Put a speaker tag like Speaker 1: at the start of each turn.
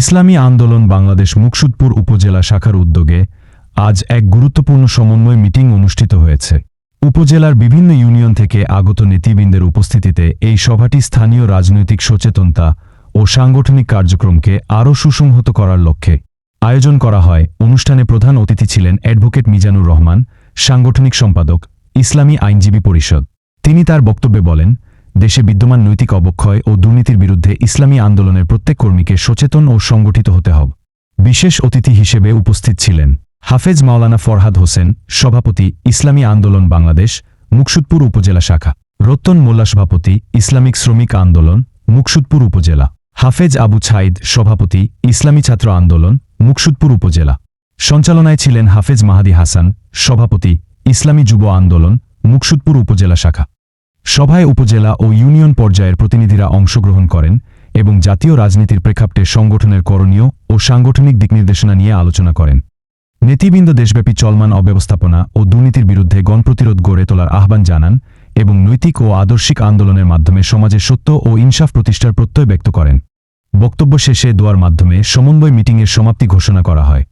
Speaker 1: ইসলামী আন্দোলন বাংলাদেশ মুকসুদপুর উপজেলা শাখার উদ্যোগে আজ এক গুরুত্বপূর্ণ সমন্বয় মিটিং অনুষ্ঠিত হয়েছে। উপজেলার বিভিন্ন ইউনিয়ন থেকে আগত নেতৃবৃন্দের উপস্থিতিতে এই সভাটি স্থানীয় রাজনৈতিক সচেতনতা ও সাংগঠনিক কার্যক্রমকে আরও সুসংহত করার লক্ষ্যে আয়োজন করা হয়। অনুষ্ঠানে প্রধান অতিথি ছিলেন অ্যাডভোকেট মিজানুর রহমান, সাংগঠনিক সম্পাদক, ইসলামী আইনজীবী পরিষদ। তিনি তার বক্তব্যে বলেন দেশে বিদ্যমান নৈতিক অবক্ষয় ও দুর্নীতির বিরুদ্ধে ইসলামী আন্দোলনের প্রত্যেক কর্মীকে সচেতন ও সংগঠিত হতে হবে। বিশেষ অতিথি হিসেবে উপস্থিত ছিলেন হাফেজ মাওলানা ফরহাদ হোসেন, সভাপতি ইসলামী আন্দোলন বাংলাদেশ, মুকসুদপুর উপজেলা শাখা রত্তন মোল্লা সভাপতি ইসলামিক শ্রমিক আন্দোলন, মুকসুদপুর উপজেলা, হাফেজ আবু ছাইদ, সভাপতি ইসলামী ছাত্র আন্দোলন, মুকসুদপুর উপজেলা। সঞ্চালনায় ছিলেন হাফেজ মাহাদি হাসান, সভাপতি ইসলামী যুব আন্দোলন, মুকসুদপুর উপজেলা শাখা। সভায় উপজেলা ও ইউনিয়ন পর্যায়ের প্রতিনিধিরা অংশগ্রহণ করেন এবং জাতীয় রাজনীতির প্রেক্ষাপটে সংগঠনের করণীয় ও সাংগঠনিক দিকনির্দেশনা নিয়ে আলোচনা করেন। নেতৃবৃন্দ দেশব্যাপী চলমান অব্যবস্থাপনা ও দুর্নীতির বিরুদ্ধে গণপ্রতিরোধ গড়ে তোলার আহ্বান জানান এবং নৈতিক ও আদর্শিক আন্দোলনের মাধ্যমে সমাজে সত্য ও ইনসাফ প্রতিষ্ঠার প্রত্যয় ব্যক্ত করেন। বক্তব্য শেষে দোয়ার মাধ্যমে সমন্বয় মিটিংয়ের সমাপ্তি ঘোষণা করা হয়।